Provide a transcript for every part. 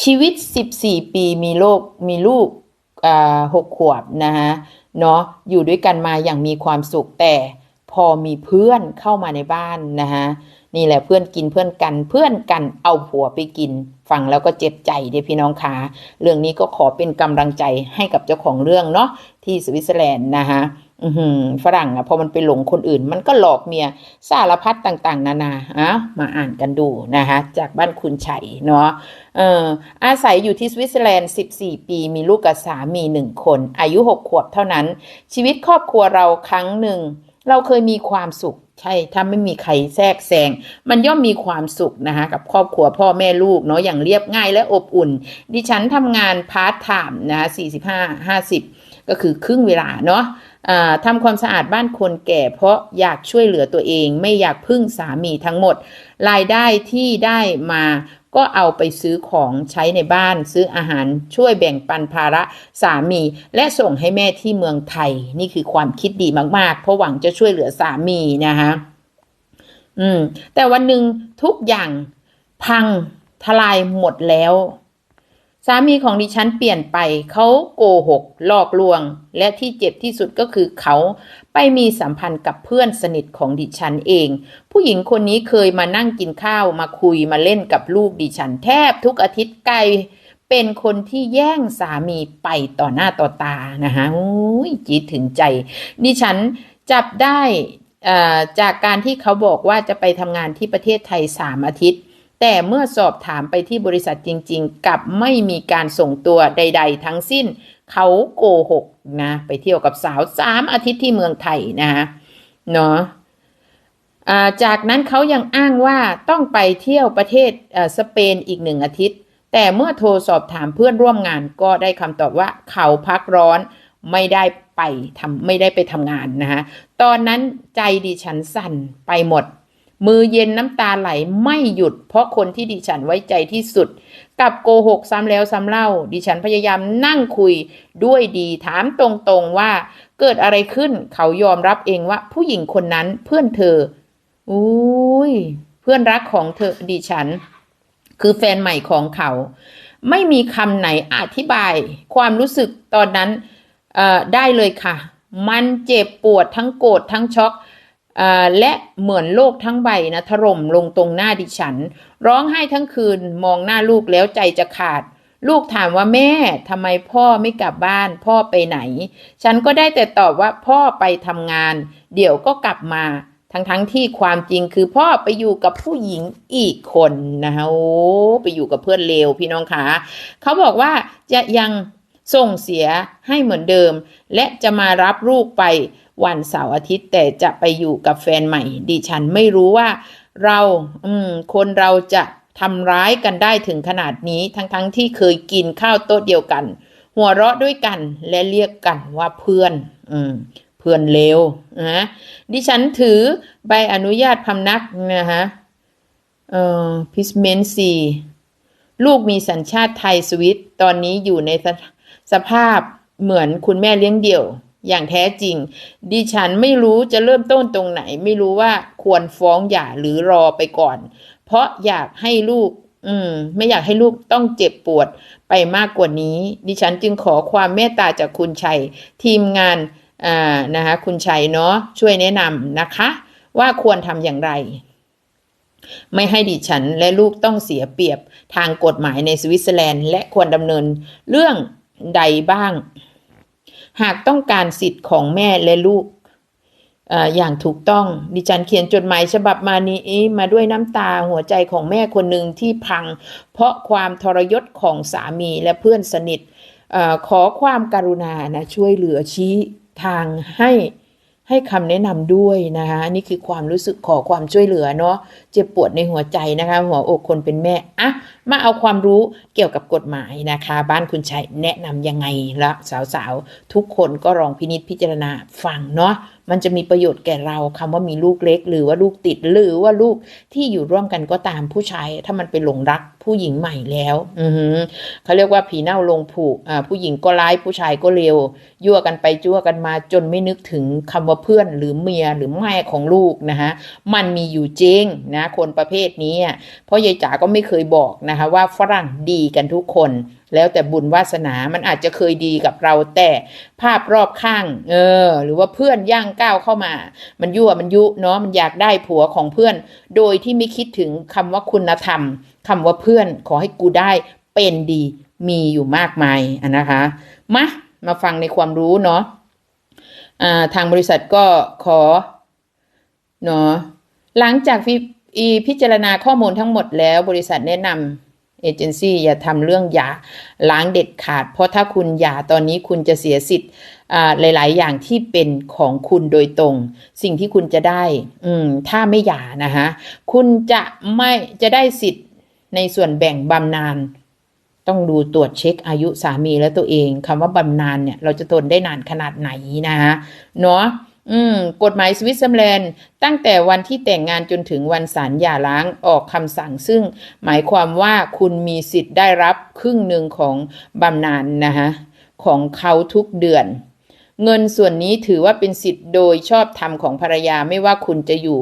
ชีวิต 14 ปีมีโลกมีลูกหกขวบนะฮะเนาะอยู่ด้วยกันมาอย่างมีความสุขแต่พอมีเพื่อนเข้ามาในบ้านนะฮะนี่แหละเพื่อนกินเพื่อนกันเพื่อนกันเอาผัวไปกิน ฟังแล้วก็เจ็บใจเด้พี่น้องคะเรื่องนี้ก็ขอเป็นกำลังใจให้กับเจ้าของเรื่องเนาะที่สวิตเซอร์แลนด์นะฮะ อืฝรั่งอะพอมันไปหลงคนอื่น มันก็หลอกเมียสารพัดต่างๆ นานาอะมาอ่านกันดูนะคะ จากบ้านคุณชัยเนาะเอออาศัยอยู่ที่สวิตเซอร์แลนด์ 14 ปี มีลูกกับสามีหนึ่งคน อายุ 6 ขวบเท่านั้น ชีวิตครอบครัวเราครั้งหนึ่ง เราเคยมีความสุข ใช่ถ้าไม่มีใครแทรกแซงมันย่อมมีความสุขนะคะกับครอบครัวพ่อแม่ลูกเนาะอย่างเรียบง่ายและอบอุ่น ดิฉันทำงานพาร์ทไทม์นะ45 50ก็คือครึ่งเวลาเนาะทำความสะอาดบ้านคนแก่เพราะอยากช่วยเหลือตัวเอง ไม่อยากพึ่งสามีทั้งหมด รายได้ที่ได้มา ก็เอาไปซื้อของใช้ในบ้าน ซื้ออาหารช่วยแบ่งปันภาระสามี และส่งให้แม่ที่เมืองไทย นี่คือความคิดดีมากๆ เพราะหวังจะช่วยเหลือสามีนะคะอืม แต่วันหนึ่งทุกอย่างพังทลายหมดแล้ว สามีของดิฉันเปลี่ยนไปเขาโกหกหลอกลวง และที่เจ็บที่สุดก็คือเขาไปมีสัมพันธ์กับเพื่อนสนิทของดิฉันเอง ผู้หญิงคนนี้เคยมานั่งกินข้าวมาคุยมาเล่นกับลูกดิฉันแทบทุกอาทิตย์ไกลเป็นคนที่แย่งสามีไปต่อหน้าต่อตานะคะโอ้ยจีดถึงใจ ดิฉันจับได้จากการที่เขาบอกว่าจะไปทำงานที่ประเทศไทยสามอาทิตย์ แต่เมื่อสอบถามไปที่บริษัทจริง ๆ กลับไม่มีการส่งตัวใด ๆ ทั้งสิ้น เขาโกหกนะไปเที่ยวกับสาวสามอาทิตย์ที่เมืองไทยนะคะเนาะจากนั้นเขายังอ้างว่าต้องไปเที่ยวประเทศสเปนอีกหนึ่งอาทิตย์ แต่เมื่อโทรสอบถามเพื่อนร่วมงานก็ได้คำตอบว่าเขาพักร้อนไม่ได้ไปทำไม่ได้ไปทำงานนะคะตอนนั้นใจดิฉันสั่นไปหมด มือเย็นน้ำตาไหลไม่หยุด เพราะคนที่ดิฉันไว้ใจที่สุด กับโกหกซ้ำแล้วซ้ำเล่า ดิฉันพยายามนั่งคุยด้วยดีถามตรงๆว่าเกิดอะไรขึ้นเขายอมรับเองว่าผู้หญิงคนนั้นเพื่อนเธออุ้ยเพื่อนรักของเธอดิฉัน คือแฟนใหม่ของเขา ไม่มีคำไหนอธิบาย ความรู้สึกตอนนั้นได้เลยค่ะ มันเจ็บปวดทั้งโกรธทั้งช็อก และเหมือนโลกทั้งใบนะถล่มลงตรงหน้าดิฉัน ร้องไห้ทั้งคืนมองหน้าลูกแล้วใจจะขาด ลูกถามว่าแม่ทำไมพ่อไม่กลับบ้าน พ่อไปไหน ฉันก็ได้แต่ตอบว่าพ่อไปทำงาน เดี๋ยวก็กลับมา ทั้งทั้งๆที่ความจริงคือพ่อไปอยู่กับผู้หญิงอีกคนนะคะโอ้ไปอยู่กับเพื่อนเลวพี่น้องคะเขาบอกว่าจะยังส่งเสียให้เหมือนเดิม และจะมารับลูกไป วันเสาร์อาทิตย์ แต่จะไปอยู่กับแฟนใหม่ ดิฉันไม่รู้ว่าเราอืมคนเราจะทำร้ายกันได้ถึงขนาดนี้ทั้งๆทที่เคยกินข้าวโต๊ะเดียวกัน หัวเราะด้วยกันและเรียกกันว่าเพื่อน อืมเพื่อนเลวนะดิฉันถือใบอนุญาตพำนักนะฮะเอ่อพิสเมนซีลูกมีสัญชาติไทยสวิต ตอนนี้อยู่ในสภสภาพเหมือนคุณแม่เลี้ยงเดี่ยว อย่างแท้จริง ดิฉันไม่รู้จะเริ่มต้นตรงไหน ไม่รู้ว่าควรฟ้องหย่าหรือรอไปก่อน เพราะอยากให้ลูก อืม ไม่อยากให้ลูกต้องเจ็บปวดไปมากกว่านี้ ดิฉันจึงขอความเมตตาจากคุณชัย ทีมงาน อ่า นะคะคุณชัยเนาะช่วยแนะนำนะคะ ว่าควรทำอย่างไรไม่ให้ดิฉันและลูกต้องเสียเปรียบทางกฎหมายในสวิตเซอร์แลนด์ และควรดำเนินเรื่องใดบ้าง หากต้องการสิทธิ์ของแม่และลูกออย่างถูกต้อง ดิฉันเขียนจดหมายฉบับมานี้มาด้วยน้ำตาหัวใจของแม่คนหนึ่งที่พัง เพราะความทรยศของสามีและเพื่อนสนิทอขอความการุณานะช่วยเหลือชี้ทางให้ ให้คำแนะนำด้วยนะคะนี่คือความรู้สึกขอความช่วยเหลือเนาะเจ็บปวดในหัวใจนะคะ หัวอกคนเป็นแม่อะมาเอาความรู้เกี่ยวกับกฎหมายนะคะ บ้านคุณชัยแนะนำยังไงละสาวๆ ทุกคนก็ลองพินิษพิจารณาฟังเนาะ มันจะมีประโยชน์แก่เราคำว่ามีลูกเล็ก หรือว่าลูกติดหรือว่าลูกที่อยู่ร่วมกันก็ตามผู้ชายถ้ามันไปหลงรักผู้หญิงใหม่แล้ว อืเขาเรียกว่าผีเน่าลงผูกอ่าผู้หญิงก็ร้ายผู้ชายก็เลวยั่วกันไปจั่วกันมาจนไม่นึกถึงคำว่าเพื่อนหรือเมียหรือแม่ของลูกนะคะมันมีอยู่จริงนะคนประเภทนี้เพราะยายจ๋าก็ไม่เคยบอกนะคะว่าฝรั่งดีกันทุกคน แล้วแต่บุญวาสนา มันอาจจะเคยดีกับเราแต่ภาพรอบข้าง เออ หรือว่าเพื่อนย่างก้าวเข้ามา มันยั่ว มันยุเนาะ มันอยากได้ผัวของเพื่อน โดยที่ไม่คิดถึงคำว่าคุณธรรมคำว่าเพื่อน ขอให้กูได้เป็นดี มีอยู่มากมายนะคะ มา มาฟังในความรู้เนาะอ่าทางบริษัทก็ขอ เนาะ หลังจากพิพิจารณาข้อมูลทั้งหมดแล้ว บริษัทแนะนำ เอเจนซี่อย่าทำเรื่องหย่าล้างเด็ดขาด เพราะถ้าคุณหย่าตอนนี้คุณจะเสียสิทธิ์หลาย ๆ อย่างที่เป็นของคุณโดยตรง สิ่งที่คุณจะได้ อืม ถ้าไม่หย่านะคะคุณจะไม่จะได้สิทธิ์ในส่วนแบ่งบำนาญต้องดูตรวจเช็คอายุสามีและตัวเองคำว่าบำนาญเนี่ย เราจะทนได้นานขนาดไหนนะคะเนาะ อืม กฎหมายสวิตเซอร์แลนด์ตั้งแต่วันที่แต่งงานจนถึงวันศาลหย่าร้างออกคำสั่ง ซึ่งหมายความว่าคุณมีสิทธิ์ได้รับครึ่งหนึ่งของบำนาญนะคะของเขาทุกเดือน เงินส่วนนี้ถือว่าเป็นสิทธิ์โดยชอบธรรมของภรรยาไม่ว่าคุณจะอยู่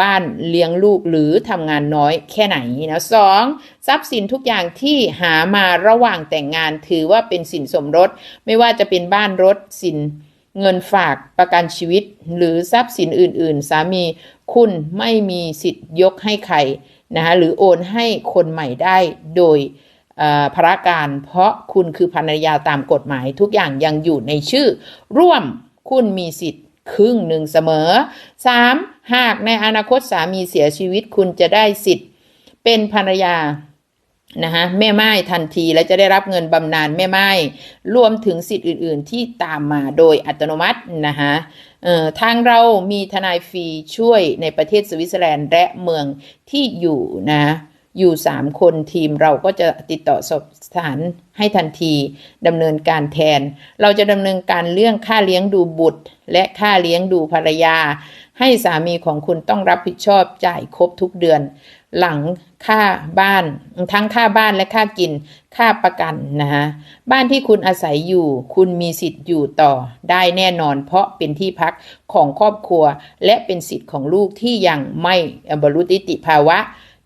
บ้านเลี้ยงลูกหรือทำงานน้อยแค่ไหนนะสองทรัพย์สินทุกอย่างที่หามาระหว่างแต่งงานถือว่าเป็นสินสมรส ไม่ว่าจะเป็นบ้านรถสิน เงินฝากประกันชีวิต หรือทรัพย์สินอื่น ๆ สามีคุณไม่มีสิทธิ์ยกให้ใครนะคะหรือโอนให้คนใหม่ได้โดยอ่อพระการ เพราะคุณคือภรรยาตามกฎหมายทุกอย่างยังอยู่ในชื่อ ร่วมคุณมีสิทธิ์ครึ่งหนึ่งเสมอ 3. หากในอนาคตสามีเสียชีวิตคุณจะได้สิทธิ์ เป็นภรรยา นะคะแม่ไม้ทันทีและจะได้รับเงินบำนาญแม่ไม้รวมถึงสิทธิ์อื่น ๆ ที่ตามมาโดยอัตโนมัตินะคะทางเรามีทนายฟรีช่วยในประเทศสวิตเซอร์แลนด์และเมืองที่อยู่นะอยู่ 3 คนทีมเราก็จะติดต่อสอบสถานให้ทันทีดำเนินการแทน เราจะดำเนินการเรื่องค่าเลี้ยงดูบุตร และค่าเลี้ยงดูภรรยา ให้สามีของคุณต้องรับผิดชอบจ่ายครบทุกเดือน หลังค่าบ้าน ทั้งค่าบ้านและค่ากิน ค่าประกันนะฮะบ้านที่คุณอาศัยอยู่ คุณมีสิทธิ์อยู่ต่อได้แน่นอน เพราะเป็นที่พักของครอบครัว และเป็นสิทธิ์ของลูกที่ยังไม่บรรลุนิติภาวะ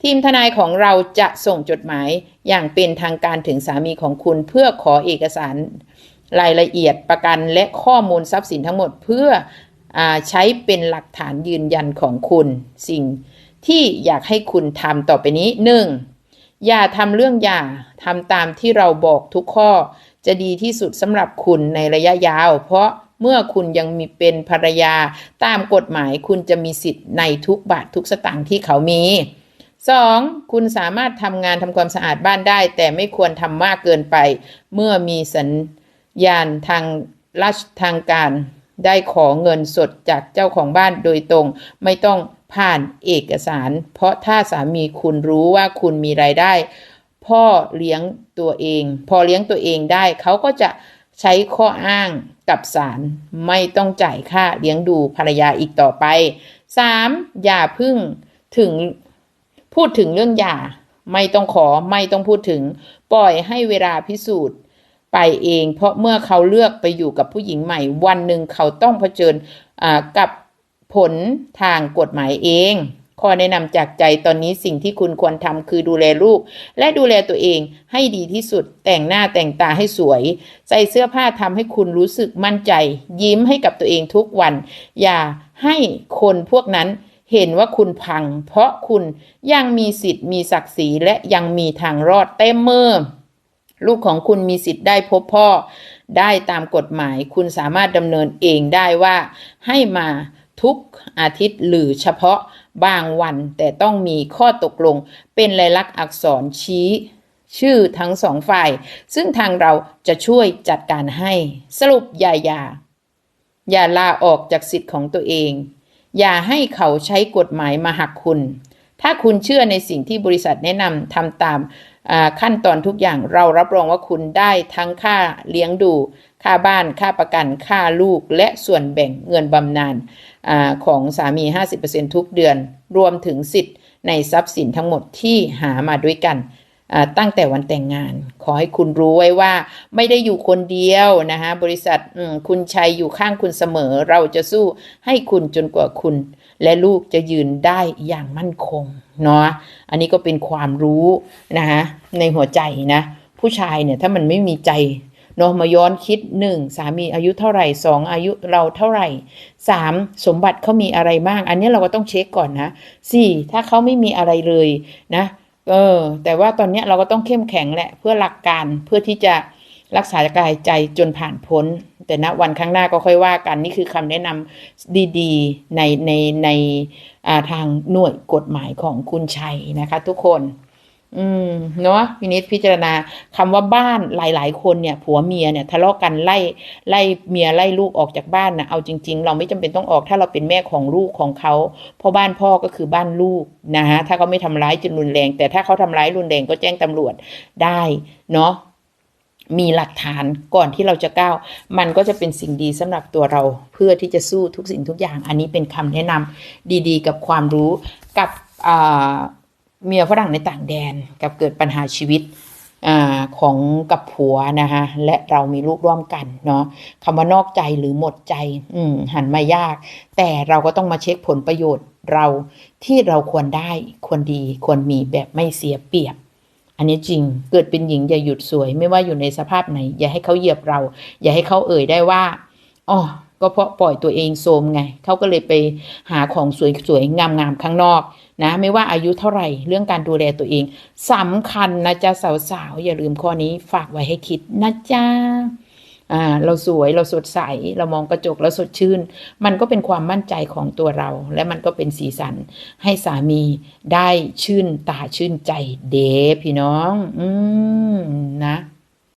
ทีมทนายของเราจะส่งจดหมายอย่างเป็นทางการถึงสามีของคุณเพื่อขอเอกสารรายละเอียดประกันและข้อมูลทรัพย์สินทั้งหมดเพื่ออใช้เป็นหลักฐานยืนยันของคุณสิ่ง ที่อยากให้คุณทำต่อไปนี้ 1. อย่าทำเรื่องอย่าทำตามที่เราบอกทุกข้อ จะดีที่สุดสำหรับคุณในระยะยาว เพราะเมื่อคุณยังมีเป็นภรรยาตามกฎหมายคุณจะมีสิทธิ์ในทุกบาททุกสตางค์ที่เขามี 2. คุณสามารถทำงานทำความสะอาดบ้านได้ แต่ไม่ควรทำมากเกินไป เมื่อมีสัญญาณทางราชทางการ ได้ขอเงินสดจากเจ้าของบ้านโดยตรง ไม่ต้อง ผ่านเอกสาร เพราะถ้าสามีคุณรู้ว่าคุณมีรายได้ พ่อเลี้ยงตัวเอง พอเลี้ยงตัวเองได้ เขาก็จะใช้ข้ออ้างกับศาลไม่ต้องจ่ายค่าเลี้ยงดูภรรยาอีกต่อไป 3. อย่าพึ่งถึงพูดถึงเรื่องหย่า ไม่ต้องขอไม่ต้องพูดถึง ปล่อยให้เวลาพิสูจน์ไปเอง เพราะเมื่อเขาเลือกไปอยู่กับผู้หญิงใหม่ วันหนึ่งเขาต้องเผชิญกับ ผลทางกฎหมายเอง ข้อแนะนำจากใจตอนนี้สิ่งที่คุณควรทำคือดูแลลูก และดูแลตัวเองให้ดีที่สุด แต่งหน้าแต่งตาให้สวย ใส่เสื้อผ้าทำให้คุณรู้สึกมั่นใจ ยิ้มให้กับตัวเองทุกวัน อย่าให้คนพวกนั้นเห็นว่าคุณพัง เพราะคุณยังมีสิทธิ์มีศักดิ์ศรีและยังมีทางรอดเต็มมือลูกของคุณมีสิทธิ์ได้พบพ่อ ได้ตามกฎหมาย คุณสามารถดำเนินเองได้ว่าให้มา ทุกอาทิตย์หรือเฉพาะบางวัน แต่ต้องมีข้อตกลงเป็นลายลักษณ์อักษรชี้ชื่อทั้งสองฝ่าย ซึ่งทางเราจะช่วยจัดการให้ สรุปอย่าอย่าอย่าลาออกจากสิทธิ์ของตัวเอง อย่าให้เขาใช้กฎหมายมาหักคุณ ถ้าคุณเชื่อในสิ่งที่บริษัทแนะนำทำตาม ขั้นตอนทุกอย่างเรารับรองว่าคุณได้ทั้งค่าเลี้ยงดู ค่าบ้าน ค่าประกัน ค่าลูก และส่วนแบ่งเงินบำนาญของสามี 50%ทุกเดือน รวมถึงสิทธิ์ในทรัพย์สินทั้งหมดที่หามาด้วยกันตั้งแต่วันแต่งงาน ขอให้คุณรู้ไว้ว่าไม่ได้อยู่คนเดียวนะคะบริษัทคุณชัยอยู่ข้างคุณเสมอ เราจะสู้ให้คุณจนกว่าคุณ และลูกจะยืนได้อย่างมั่นคงเนาะอันนี้ก็เป็นความรู้นะคะในหัวใจนะ ผู้ชายเนี่ยถ้ามันไม่มีใจเนาะมาย้อนคิดหนึ่งสามีอายุเท่าไหร่สองอายุเราเท่าไหร่สามสมบัติเขามีอะไรบ้าง อันนี้เราก็ต้องเช็คก่อนนะสี่ถ้าเขาไม่มีอะไรเลยนะเออแต่ว่าตอนนี้เราก็ต้องเข้มแข็งแหละเพื่อหลักการเพื่อที่จะรักษากายใจจนผ่านพ้น แต่ณวันข้างหน้าก็ค่อยว่ากันนี่คือคำแนะนำดีๆในในในอ่าทางหน่วยกฎหมายของคุณชัยนะคะ ทุกคน อืมเนาะพินิจพิจารณาคำว่าบ้านหลาย ๆ คนเนี่ยผัวเมียเนี่ย ทะเลาะกันไล่ไล่เมียไล่ลูกออกจากบ้านนะเอาจริง ๆ เราไม่จำเป็นต้องออกถ้าเราเป็นแม่ของลูกของเขาเพราะบ้านพ่อก็คือบ้านลูกนะฮะถ้าเขาไม่ทำร้ายจนรุนแรง แต่ถ้าเขาทำร้ายรุนแรงก็แจ้งตำรวจได้เนาะ มีหลักฐานก่อนที่เราจะก้าว มันก็จะเป็นสิ่งดีสำหรับตัวเราเพื่อที่จะสู้ทุกสิ่งทุกอย่าง อันนี้เป็นคำแนะนำดีๆ กับความรู้กับเมียฝรั่งในต่างแดนกับเกิดปัญหาชีวิตอของกับผัวนะคะและเรามีลูกร่วมกันเนาะคำว่านอกใจหรือหมดใจหันมายาก แต่เราก็ต้องมาเช็คผลประโยชน์เราที่เราควรได้ควรดีควรมีแบบไม่เสียเปรียบ อันนี้จริงเกิดเป็นหญิงอย่าหยุดสวย ไม่ว่าอยู่ในสภาพไหน อย่าให้เขาเหยียบเรา อย่าให้เขาเอ่ยได้ว่าอ๋อก็เพราะปล่อยตัวเองโทรมไงเขาก็เลยไปหาของสวยๆงามๆข้างนอกนะไม่ว่าอายุเท่าไหร่เรื่องการดูแลตัวเองสำคัญนะจ๊ะสาวๆอย่าลืมข้อนี้ฝากไว้ให้คิดนะจ๊ะ อ่าเราสวยเราสดใส เรามองกระจกแล้วสดชื่น มันก็เป็นความมั่นใจของตัวเรา และมันก็เป็นสีสันให้สามีได้ชื่นตาชื่นใจเดพี่น้อง อืมนะ